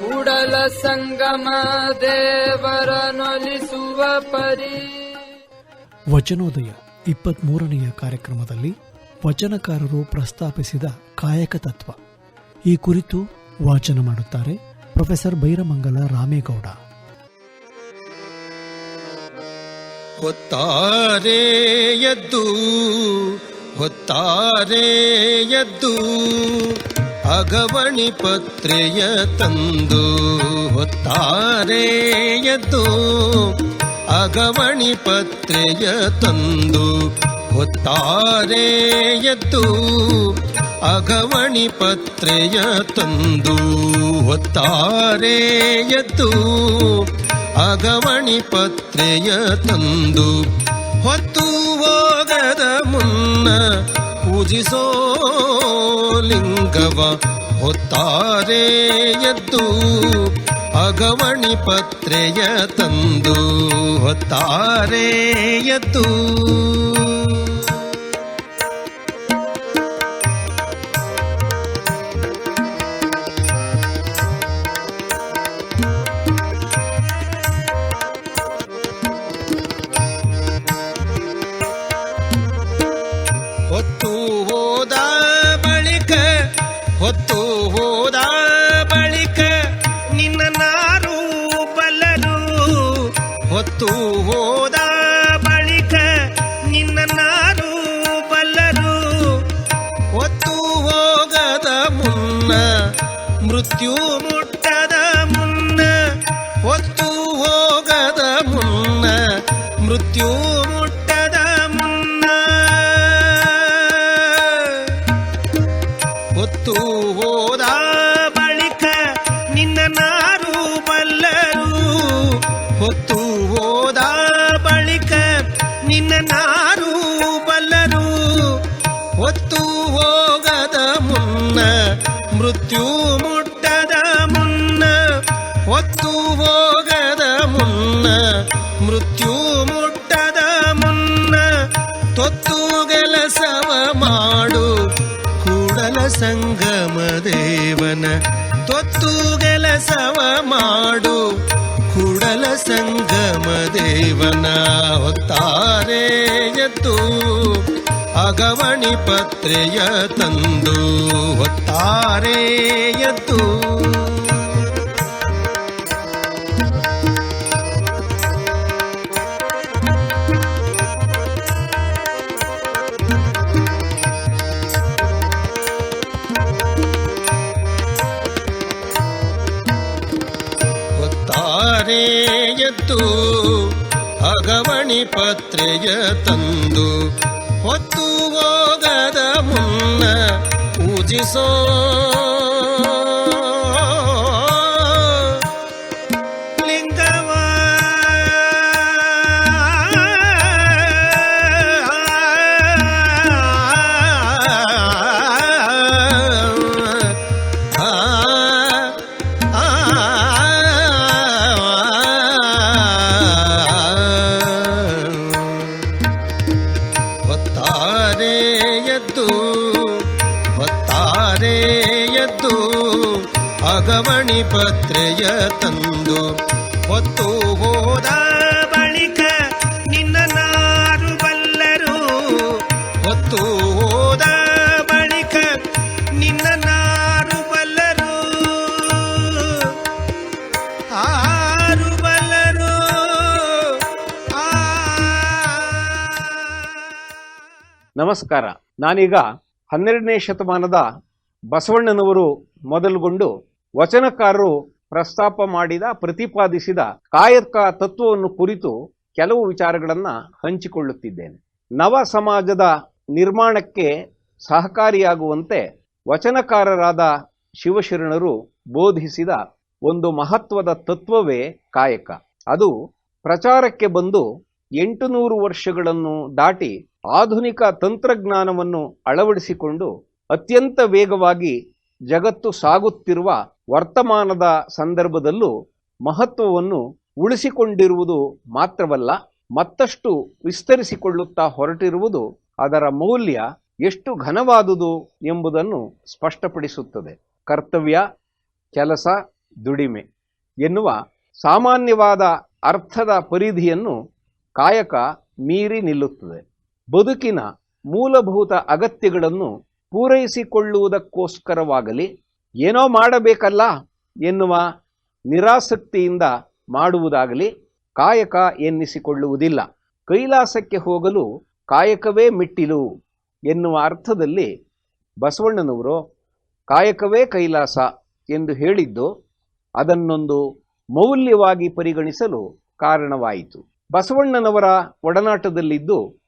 ಕೂಡಲ ಸಂಗಮ ದೇವರನೊಲಿಸುವ ಪರಿ. ವಚನೋದಯ ಇಪ್ಪತ್ಮೂರನೆಯ ಕಾರ್ಯಕ್ರಮದಲ್ಲಿ ವಚನಕಾರರು ಪ್ರಸ್ತಾಪಿಸಿದ ಕಾಯಕ ತತ್ವ. ಈ ಕುರಿತು ವಾಚನ ಮಾಡುತ್ತಾರೆ ಪ್ರೊಫೆಸರ್ ಬೈರಮಂಗಲ ರಾಮೇಗೌಡ. ಹೊತ್ತಾರೆ ಎದ್ದು ಹೊತ್ತಾರೆ ಎದ್ದು ಅಗವಣಿ ಪತ್ರೆಯ ತಂದು ಹೊತ್ತಾರೆಯದು ಅಗವಣಿ ಪತ್ರೆಯ ತಂದು ಹೊತ್ತಾರೆಯದು ಅಗವಣಿ ಪತ್ರೆಯ ತಂದು ಹೊತ್ತಾರೆಯದು ಅಗವಣಿ ಪತ್ರೆಯ ತಂದು ಹೊತ್ತು ಹೋಗದ ಮುನ್ನ ಪೂಜಿಸೋ ಲಿಂಗವ ಹೊತ್ತಾರೆ ಎದ್ದು ಅಗವಣಿ ಪತ್ರೆಯ ತಂದು ಹೊತ್ತಾರೆ ಎದ್ದು ಹೊತ್ತು ಹೋದ ಬಳಿಕ ನಿನ್ನ ನಾರು ಬಲ್ಲರು ಹೊತ್ತು ಹೋದ ಬಳಿಕ ನಿನ್ನ ನಾರು ಬಲ್ಲರು ಹೊತ್ತು ಹೋಗದ ಮುನ್ನ, ಮೃತ್ಯು ಮುಟ್ಟದ ಮುನ್ನ. ಹೊತ್ತು ಹೋಗದ ಮುನ್ನ, ಮೃತ್ಯು ಮೃತ್ಯು ಮುಟ್ಟದ ಮುನ್ನ ತೊತ್ತು ಕೆಲಸವ ಮಾಡು ಕೂಡಲ ಸಂಗಮ ದೇವನ. ತೊತ್ತು ಕೆಲಸವ ಮಾಡು ಕೂಡಲ ಸಂಗಮ ದೇವನ. ಹೊತ್ತಾರೆ ಅಗವಣಿ ಪತ್ರೆಯ ತಂದು ಹೊತ್ತಾರೆ ಪತ್ರೆಯ ತಂದು ಹೊತ್ತು ಹೋಗದ ಮುನ್ನ ಪೂಜಿಸೋ ಹೊತ್ತಾರೆ ಎದ್ದು ಅಗಮಣಿ ಪತ್ರೆಯ ತಂದು ಹೊತ್ತು ಹೋದ ಬಳಿಕ ನಿನ್ನ ನಾರು ಬಲ್ಲರು ಹೊತ್ತು ಹೋದ ಬಳಿಕ ನಿನ್ನ ನಾರು ಬಲ್ಲರು ಆರು ಬಲ್ಲರು ನಮಸ್ಕಾರ. ನಾನೀಗ ಹನ್ನೆರಡನೇ ಶತಮಾನದ ಬಸವಣ್ಣನವರು ಮೊದಲುಗೊಂಡು ವಚನಕಾರರು ಪ್ರಸ್ತಾಪ ಮಾಡಿದ, ಪ್ರತಿಪಾದಿಸಿದ ಕಾಯಕ ತತ್ವವನ್ನು ಕುರಿತು ಕೆಲವು ವಿಚಾರಗಳನ್ನು ಹಂಚಿಕೊಳ್ಳುತ್ತಿದ್ದೇನೆ. ನವ ಸಮಾಜದ ನಿರ್ಮಾಣಕ್ಕೆ ಸಹಕಾರಿಯಾಗುವಂತೆ ವಚನಕಾರರಾದ ಶಿವಶರಣರು ಬೋಧಿಸಿದ ಒಂದು ಮಹತ್ವದ ತತ್ವವೇ ಕಾಯಕ. ಅದು ಪ್ರಚಾರಕ್ಕೆ ಬಂದು ಎಂಟುನೂರು ವರ್ಷಗಳನ್ನು ದಾಟಿ ಆಧುನಿಕ ತಂತ್ರಜ್ಞಾನವನ್ನು ಅಳವಡಿಸಿಕೊಂಡು ಅತ್ಯಂತ ವೇಗವಾಗಿ ಜಗತ್ತು ಸಾಗುತ್ತಿರುವ ವರ್ತಮಾನದ ಸಂದರ್ಭದಲ್ಲೂ ಮಹತ್ವವನ್ನು ಉಳಿಸಿಕೊಂಡಿರುವುದು ಮಾತ್ರವಲ್ಲ, ಮತ್ತಷ್ಟು ವಿಸ್ತರಿಸಿಕೊಳ್ಳುತ್ತಾ ಹೊರಟಿರುವುದು ಅದರ ಮೌಲ್ಯ ಎಷ್ಟು ಘನವಾದುದು ಎಂಬುದನ್ನು ಸ್ಪಷ್ಟಪಡಿಸುತ್ತದೆ. ಕರ್ತವ್ಯ, ಕೆಲಸ, ದುಡಿಮೆ ಎನ್ನುವ ಸಾಮಾನ್ಯವಾದ ಅರ್ಥದ ಪರಿಧಿಯನ್ನು ಕಾಯಕ ಮೀರಿ ನಿಲ್ಲುತ್ತದೆ. ಬದುಕಿನ ಮೂಲಭೂತ ಅಗತ್ಯಗಳನ್ನು ಪೂರೈಸಿಕೊಳ್ಳುವುದಕ್ಕೋಸ್ಕರವಾಗಲಿ ಏನೋ ಮಾಡಬೇಕಲ್ಲ ಎನ್ನುವ ನಿರಾಸಕ್ತಿಯಿಂದ ಮಾಡುವುದಾಗಲಿ ಕಾಯಕ ಎನ್ನಿಸಿಕೊಳ್ಳುವುದಿಲ್ಲ. ಕೈಲಾಸಕ್ಕೆ ಹೋಗಲು ಕಾಯಕವೇ ಮಿಟ್ಟಿಲು ಎನ್ನುವ ಅರ್ಥದಲ್ಲಿ ಬಸವಣ್ಣನವರು ಕಾಯಕವೇ ಕೈಲಾಸ ಎಂದು ಹೇಳಿದ್ದು ಅದನ್ನೊಂದು ಮೌಲ್ಯವಾಗಿ ಪರಿಗಣಿಸಲು ಕಾರಣವಾಯಿತು. ಬಸವಣ್ಣನವರ ಒಡನಾಟದಲ್ಲಿದ್ದು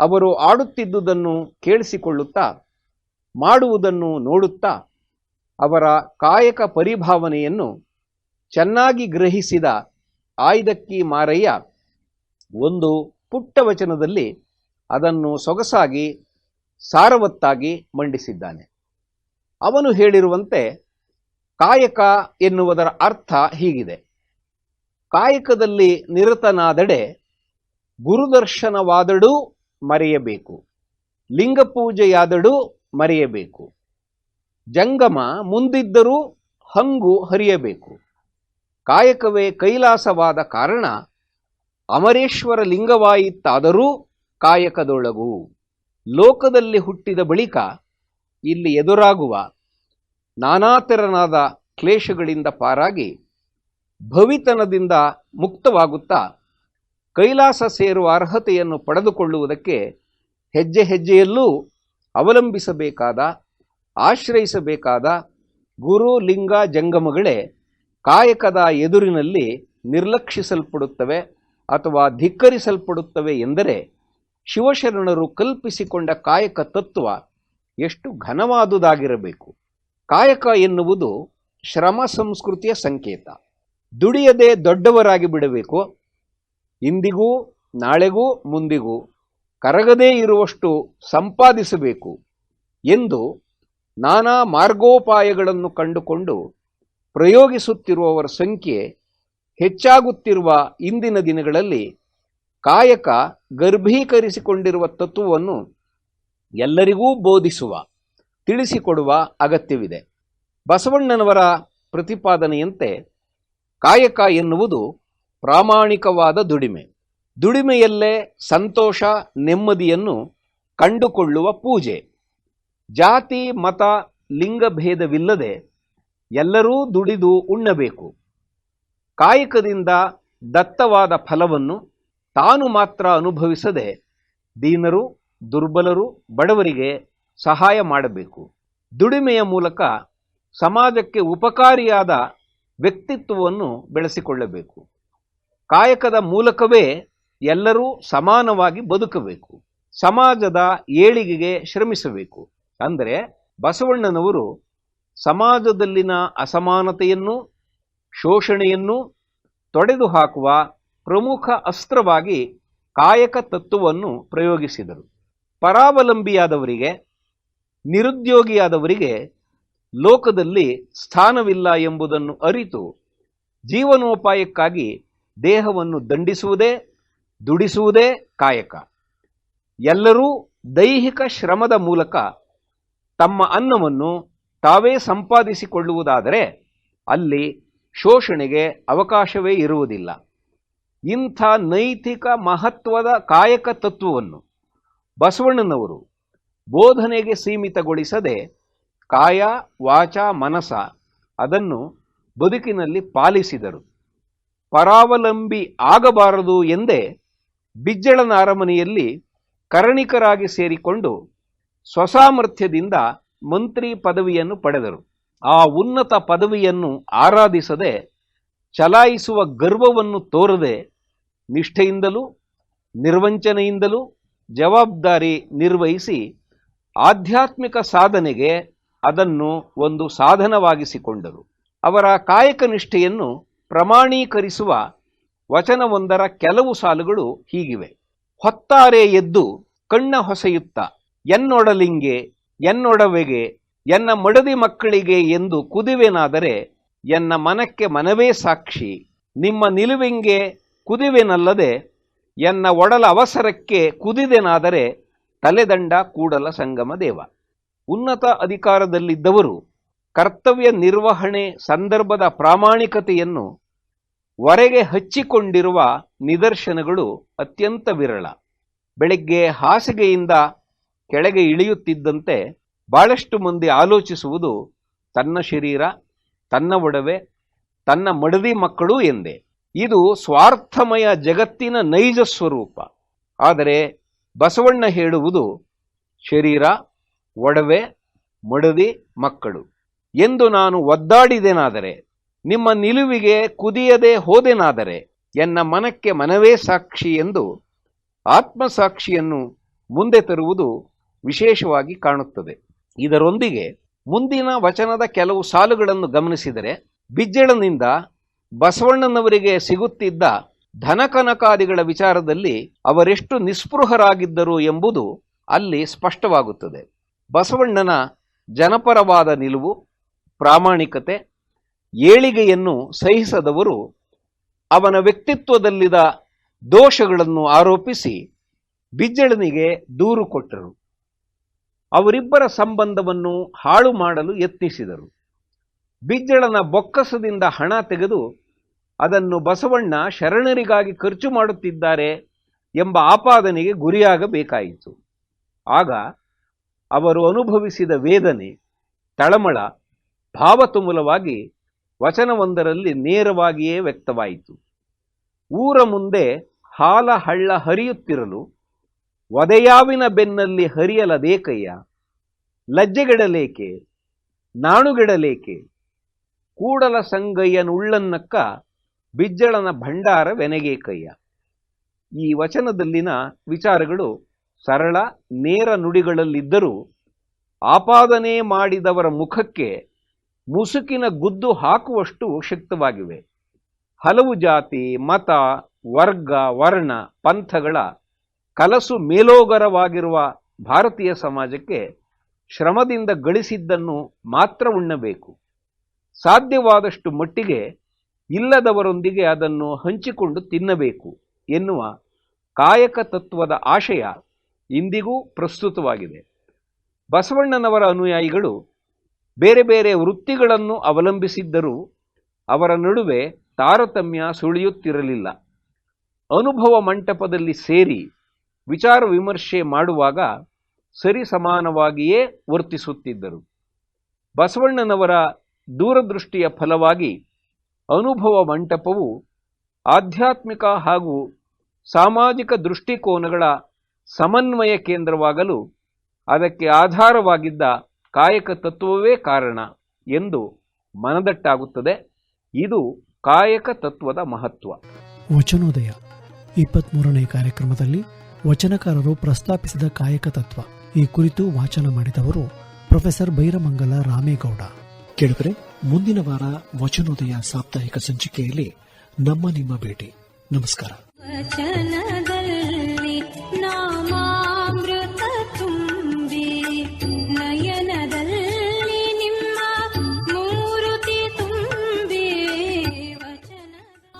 ಅವರು ಆಡುತ್ತಿದ್ದುದನ್ನು ಕೇಳಿಸಿಕೊಳ್ಳುತ್ತಾ, ಮಾಡುವುದನ್ನು ನೋಡುತ್ತಾ, ಅವರ ಕಾಯಕ ಪರಿಭಾವನೆಯನ್ನು ಚೆನ್ನಾಗಿ ಗ್ರಹಿಸಿದ ಆಯ್ದಕ್ಕಿ ಮಾರಯ್ಯ ಒಂದು ಪುಟ್ಟ ವಚನದಲ್ಲಿ ಅದನ್ನು ಸೊಗಸಾಗಿ, ಸಾರವತ್ತಾಗಿ ಮಂಡಿಸಿದ್ದಾನೆ. ಅವನು ಹೇಳಿರುವಂತೆ, ಕಾಯಕ ಎನ್ನುವುದರ ಅರ್ಥ ಹೀಗಿದೆ. ಕಾಯಕದಲ್ಲಿ ನಿರತನಾದಡೆ ಗುರುದರ್ಶನವಾದಡೂ ಮರೆಯಬೇಕು. ಲಿಂಗಪೂಜೆಯಾದಡೂ ಮರೆಯಬೇಕು. ಜಂಗಮ ಮುಂದಿದ್ದರೂ ಹಂಗು ಹರಿಯಬೇಕು. ಕಾಯಕವೇ ಕೈಲಾಸವಾದ ಕಾರಣ ಅಮರೇಶ್ವರ ಲಿಂಗವಾಯಿತಾದರೂ ಕಾಯಕದೊಳಗು. ಲೋಕದಲ್ಲಿ ಹುಟ್ಟಿದ ಬಳಿಕ ಇಲ್ಲಿ ಎದುರಾಗುವ ನಾನಾ ತೆರನಾದ ಕ್ಲೇಶಗಳಿಂದ ಪಾರಾಗಿ ಭವಿತನದಿಂದ ಮುಕ್ತವಾಗುತ್ತಾ ಕೈಲಾಸ ಸೇರುವ ಅರ್ಹತೆಯನ್ನು ಪಡೆದುಕೊಳ್ಳುವುದಕ್ಕೆ ಹೆಜ್ಜೆ ಹೆಜ್ಜೆಯಲ್ಲೂ ಅವಲಂಬಿಸಬೇಕಾದ, ಆಶ್ರಯಿಸಬೇಕಾದ ಗುರು ಲಿಂಗ ಜಂಗಮಗಳೇ ಕಾಯಕದ ಎದುರಿನಲ್ಲಿ ನಿರ್ಲಕ್ಷಿಸಲ್ಪಡುತ್ತವೆ ಅಥವಾ ಧಿಕ್ಕರಿಸಲ್ಪಡುತ್ತವೆ ಎಂದರೆ ಶಿವಶರಣರು ಕಲ್ಪಿಸಿಕೊಂಡ ಕಾಯಕ ತತ್ವ ಎಷ್ಟು ಘನವಾದುದಾಗಿರಬೇಕು. ಕಾಯಕ ಎನ್ನುವುದು ಶ್ರಮ ಸಂಸ್ಕೃತಿಯ ಸಂಕೇತ. ದುಡಿಯದೆ ದೊಡ್ಡವರಾಗಿ ಬಿಡಬೇಕು. ಇಂದಿಗೂ, ನಾಳೆಗೂ, ಮುಂದಿಗೂ ಕರಗದೇ ಇರುವಷ್ಟು ಸಂಪಾದಿಸಬೇಕು ಎಂದು ನಾನಾ ಮಾರ್ಗೋಪಾಯಗಳನ್ನು ಕಂಡುಕೊಂಡು ಪ್ರಯೋಗಿಸುತ್ತಿರುವವರ ಸಂಖ್ಯೆ ಹೆಚ್ಚಾಗುತ್ತಿರುವ ಇಂದಿನ ದಿನಗಳಲ್ಲಿ ಕಾಯಕ ಗರ್ಭೀಕರಿಸಿಕೊಂಡಿರುವ ತತ್ವವನ್ನು ಎಲ್ಲರಿಗೂ ಬೋಧಿಸುವ, ತಿಳಿಸಿಕೊಡುವ ಅಗತ್ಯವಿದೆ. ಬಸವಣ್ಣನವರ ಪ್ರತಿಪಾದನೆಯಂತೆ ಕಾಯಕ ಎನ್ನುವುದು ಪ್ರಾಮಾಣಿಕವಾದ ದುಡಿಮೆ. ದುಡಿಮೆಯಲ್ಲೇ ಸಂತೋಷ, ನೆಮ್ಮದಿಯನ್ನು ಕಂಡುಕೊಳ್ಳುವ ಪೂಜೆ. ಜಾತಿ, ಮತ ಲಿಂಗಭೇದವಿಲ್ಲದೆ ಎಲ್ಲರೂ ದುಡಿದು ಉಣ್ಣಬೇಕು. ಕಾಯಕದಿಂದ ದತ್ತವಾದ ಫಲವನ್ನು ತಾನು ಮಾತ್ರ ಅನುಭವಿಸದೆ ದೀನರು, ದುರ್ಬಲರು, ಬಡವರಿಗೆ ಸಹಾಯ ಮಾಡಬೇಕು. ದುಡಿಮೆಯ ಮೂಲಕ ಸಮಾಜಕ್ಕೆ ಉಪಕಾರಿಯಾದ ವ್ಯಕ್ತಿತ್ವವನ್ನು ಬೆಳೆಸಿಕೊಳ್ಳಬೇಕು. ಕಾಯಕದ ಮೂಲಕವೇ ಎಲ್ಲರೂ ಸಮಾನವಾಗಿ ಬದುಕಬೇಕು. ಸಮಾಜದ ಏಳಿಗೆಗೆ ಶ್ರಮಿಸಬೇಕು. ಅಂದರೆ ಬಸವಣ್ಣನವರು ಸಮಾಜದಲ್ಲಿನ ಅಸಮಾನತೆಯನ್ನು, ಶೋಷಣೆಯನ್ನು ತೊಡೆದು ಹಾಕುವ ಪ್ರಮುಖ ಅಸ್ತ್ರವಾಗಿ ಕಾಯಕ ತತ್ವವನ್ನು ಪ್ರಯೋಗಿಸಿದರು. ಪರಾವಲಂಬಿಯಾದವರಿಗೆ, ನಿರುದ್ಯೋಗಿಯಾದವರಿಗೆ ಲೋಕದಲ್ಲಿ ಸ್ಥಾನವಿಲ್ಲ ಎಂಬುದನ್ನು ಅರಿತು ಜೀವನೋಪಾಯಕ್ಕಾಗಿ ದೇಹವನ್ನು ದಂಡಿಸುವುದೇ, ದುಡಿಸುವುದೇ ಕಾಯಕ. ಎಲ್ಲರೂ ದೈಹಿಕ ಶ್ರಮದ ಮೂಲಕ ತಮ್ಮ ಅನ್ನವನ್ನು ತಾವೇ ಸಂಪಾದಿಸಿಕೊಳ್ಳುವುದಾದರೆ ಅಲ್ಲಿ ಶೋಷಣೆಗೆ ಅವಕಾಶವೇ ಇರುವುದಿಲ್ಲ. ಇಂಥ ನೈತಿಕ ಮಹತ್ವದ ಕಾಯಕ ತತ್ವವನ್ನು ಬಸವಣ್ಣನವರು ಬೋಧನೆಗೆ ಸೀಮಿತಗೊಳಿಸದೆ ಕಾಯ, ವಾಚ, ಮನಸ ಅದನ್ನು ಬದುಕಿನಲ್ಲಿ ಪಾಲಿಸಿದರು. ಪರಾವಲಂಬಿ ಆಗಬಾರದು ಎಂದೇ ಬಿಜ್ಜಳನ ಅರಮನೆಯಲ್ಲಿ ಕರಣಿಕರಾಗಿ ಸೇರಿಕೊಂಡು ಸ್ವಸಾಮರ್ಥ್ಯದಿಂದ ಮಂತ್ರಿ ಪದವಿಯನ್ನು ಪಡೆದರು. ಆ ಉನ್ನತ ಪದವಿಯನ್ನು ಆರಾಧಿಸದೆ ಚಲಾಯಿಸುವ ಗರ್ವವನ್ನು ತೋರದೆ ನಿಷ್ಠೆಯಿಂದಲೂ ನಿರ್ವಂಚನೆಯಿಂದಲೂ ಜವಾಬ್ದಾರಿ ನಿರ್ವಹಿಸಿ ಆಧ್ಯಾತ್ಮಿಕ ಸಾಧನೆಗೆ ಅದನ್ನು ಒಂದು ಸಾಧನವಾಗಿಸಿಕೊಂಡರು. ಅವರ ಕಾಯಕ ನಿಷ್ಠೆಯನ್ನು ಪ್ರಮಾಣೀಕರಿಸುವ ವಚನವೊಂದರ ಕೆಲವು ಸಾಲುಗಳು ಹೀಗಿವೆ. ಹೊತ್ತಾರೆ ಎದ್ದು ಕಣ್ಣ ಹೊಸೆಯುತ್ತ, ಎನ್ನೊಡಲಿಂಗೆ, ಎನ್ನೊಡವೆಗೆ, ಎನ್ನ ಮಡದಿ ಮಕ್ಕಳಿಗೆ ಎಂದು ಕುದಿವೆನಾದರೆ, ಎನ್ನ ಮನಕ್ಕೆ ಮನವೇ ಸಾಕ್ಷಿ, ನಿಮ್ಮ ನಿಲುವೆಂಗೆ ಕುದಿವೆನಲ್ಲದೆ, ಎನ್ನ ಒಡಲ ಅವಸರಕ್ಕೆ ಕುದಿದೆನಾದರೆ ತಲೆದಂಡ ಕೂಡಲ ಸಂಗಮ ದೇವ. ಉನ್ನತ ಅಧಿಕಾರದಲ್ಲಿದ್ದವರು ಕರ್ತವ್ಯ ನಿರ್ವಹಣೆ ಸಂದರ್ಭದ ಪ್ರಾಮಾಣಿಕತೆಯನ್ನು ಹೊರಗೆ ಹಚ್ಚಿಕೊಂಡಿರುವ ನಿದರ್ಶನಗಳು ಅತ್ಯಂತ ವಿರಳ. ಬೆಳಗ್ಗೆ ಹಾಸಿಗೆಯಿಂದ ಕೆಳಗೆ ಇಳಿಯುತ್ತಿದ್ದಂತೆ ಬಹಳಷ್ಟು ಮಂದಿ ಆಲೋಚಿಸುವುದು ತನ್ನ ಶರೀರ, ತನ್ನ ಒಡವೆ, ತನ್ನ ಮಡದಿ ಮಕ್ಕಳು ಎಂದೇ. ಇದು ಸ್ವಾರ್ಥಮಯ ಜಗತ್ತಿನ ನೈಜ ಸ್ವರೂಪ. ಆದರೆ ಬಸವಣ್ಣ ಹೇಳುವುದು ಶರೀರ, ಒಡವೆ, ಮಡದಿ ಮಕ್ಕಳು. ಎಂದು ನಾನು ಒದ್ದಾಡಿದೆನಾದರೆ, ನಿಮ್ಮ ನಿಲುವಿಗೆ ಕುದಿಯದೆ ಹೋದೆನಾದರೆ, ಎನ್ನ ಮನಕ್ಕೆ ಮನವೇ ಸಾಕ್ಷಿ ಎಂದು ಆತ್ಮಸಾಕ್ಷಿಯನ್ನು ಮುಂದೆ ತರುವುದು ವಿಶೇಷವಾಗಿ ಕಾಣುತ್ತದೆ. ಇದರೊಂದಿಗೆ ಮುಂದಿನ ವಚನದ ಕೆಲವು ಸಾಲುಗಳನ್ನು ಗಮನಿಸಿದರೆ, ಬಿಜ್ಜಳನಿಂದ ಬಸವಣ್ಣನವರಿಗೆ ಸಿಗುತ್ತಿದ್ದ ಧನಕನಕಾದಿಗಳ ವಿಚಾರದಲ್ಲಿ ಅವರೆಷ್ಟು ನಿಸ್ಪೃಹರಾಗಿದ್ದರು ಎಂಬುದು ಅಲ್ಲಿ ಸ್ಪಷ್ಟವಾಗುತ್ತದೆ. ಬಸವಣ್ಣನ ಜನಪರವಾದ ನಿಲುವು ಪ್ರಾಮಾಣಿಕತೆ, ಏಳಿಗೆಯನ್ನು ಸಹಿಸದವರು ಅವನ ವ್ಯಕ್ತಿತ್ವದಲ್ಲಿದ ದೋಷಗಳನ್ನು ಆರೋಪಿಸಿ ಬಿಜ್ಜಳನಿಗೆ ದೂರು ಕೊಟ್ಟರು. ಅವರಿಬ್ಬರ ಸಂಬಂಧವನ್ನು ಹಾಳು ಮಾಡಲು ಯತ್ನಿಸಿದರು. ಬಿಜ್ಜಳನ ಬೊಕ್ಕಸದಿಂದ ಹಣ ತೆಗೆದು ಅದನ್ನು ಬಸವಣ್ಣ ಶರಣರಿಗಾಗಿ ಖರ್ಚು ಮಾಡುತ್ತಿದ್ದಾರೆ ಎಂಬ ಆಪಾದನೆಗೆ ಗುರಿಯಾಗಬೇಕಾಯಿತು. ಆಗ ಅವರು ಅನುಭವಿಸಿದ ವೇದನೆ, ತಳಮಳ ಭಾವತುಮುಲವಾಗಿ ವಚನವೊಂದರಲ್ಲಿ ನೇರವಾಗಿಯೇ ವ್ಯಕ್ತವಾಯಿತು. ಊರ ಮುಂದೆ ಹಾಲ ಹಳ್ಳ ಹರಿಯುತ್ತಿರಲು ವದೆಯಾವಿನ ಬೆನ್ನಲ್ಲಿ ಹರಿಯಲದೇಕಯ್ಯ, ಲಜ್ಜೆಗೆಡಲೇಕೆ, ನಾಣುಗೆಡಲೇಕೆ, ಕೂಡಲ ಸಂಗಯ್ಯನುಳ್ಳನ್ನಕ್ಕ ಬಿಜ್ಜಳನ ಭಂಡಾರ ವೆನಗೇಕಯ್ಯ ಈ ವಚನದಲ್ಲಿನ ವಿಚಾರಗಳು ಸರಳ, ನೇರ ನುಡಿಗಳಲ್ಲಿದ್ದರೂ ಆಪಾದನೆ ಮಾಡಿದವರ ಮುಖಕ್ಕೆ ಮುಸುಕಿನ ಗುದ್ದು ಹಾಕುವಷ್ಟು ಶಕ್ತವಾಗಿವೆ. ಹಲವು ಜಾತಿ, ಮತ, ವರ್ಗ, ವರ್ಣ, ಪಂಥಗಳ ಕಲಸು ಮೇಲೋಗರವಾಗಿರುವ ಭಾರತೀಯ ಸಮಾಜಕ್ಕೆ ಶ್ರಮದಿಂದ ಗಳಿಸಿದ್ದನ್ನು ಮಾತ್ರ ಉಣ್ಣಬೇಕು. ಸಾಧ್ಯವಾದಷ್ಟು ಮಟ್ಟಿಗೆ ಇಲ್ಲದವರೊಂದಿಗೆ ಅದನ್ನು ಹಂಚಿಕೊಂಡು ತಿನ್ನಬೇಕು ಎನ್ನುವ ಕಾಯಕ ತತ್ವದ ಆಶಯ ಇಂದಿಗೂ ಪ್ರಸ್ತುತವಾಗಿದೆ. ಬಸವಣ್ಣನವರ ಅನುಯಾಯಿಗಳು ಬೇರೆ ಬೇರೆ ವೃತ್ತಿಗಳನ್ನು ಅವಲಂಬಿಸಿದ್ದರೂ ಅವರ ನಡುವೆ ತಾರತಮ್ಯ ಸುಳಿಯುತ್ತಿರಲಿಲ್ಲ. ಅನುಭವ ಮಂಟಪದಲ್ಲಿ ಸೇರಿ ವಿಚಾರ ವಿಮರ್ಶೆ ಮಾಡುವಾಗ ಸರಿ ಸಮಾನವಾಗಿಯೇ ವರ್ತಿಸುತ್ತಿದ್ದರು. ಬಸವಣ್ಣನವರ ದೂರದೃಷ್ಟಿಯ ಫಲವಾಗಿ ಅನುಭವ ಮಂಟಪವು ಆಧ್ಯಾತ್ಮಿಕ ಹಾಗೂ ಸಾಮಾಜಿಕ ದೃಷ್ಟಿಕೋನಗಳ ಸಮನ್ವಯ ಕೇಂದ್ರವಾಗಲು ಅದಕ್ಕೆ ಆಧಾರವಾಗಿದ್ದ ಕಾಯಕ ತತ್ವವೇ ಕಾರಣ ಎಂದು ಮನದಟ್ಟಾಗುತ್ತದೆ. ಇದು ಕಾಯಕ ತತ್ವದ ಮಹತ್ವ. ವಚನೋದಯ. ಇಪ್ಪತ್ಮೂರನೇ ಕಾರ್ಯಕ್ರಮದಲ್ಲಿ ವಚನಕಾರರು ಪ್ರಸ್ತಾಪಿಸಿದ ಕಾಯಕ ತತ್ವ. ಈ ಕುರಿತು ವಾಚನ ಮಾಡಿದವರು ಪ್ರೊಫೆಸರ್ ಬೈರಮಂಗಲ ರಾಮೇಗೌಡ. ಕೇಳಿದರೆ ಮುಂದಿನ ವಾರ ವಚನೋದಯ ಸಾಪ್ತಾಹಿಕ ಸಂಚಿಕೆಯಲ್ಲಿ ನಮ್ಮ ನಿಮ್ಮ ಭೇಟಿ. ನಮಸ್ಕಾರ.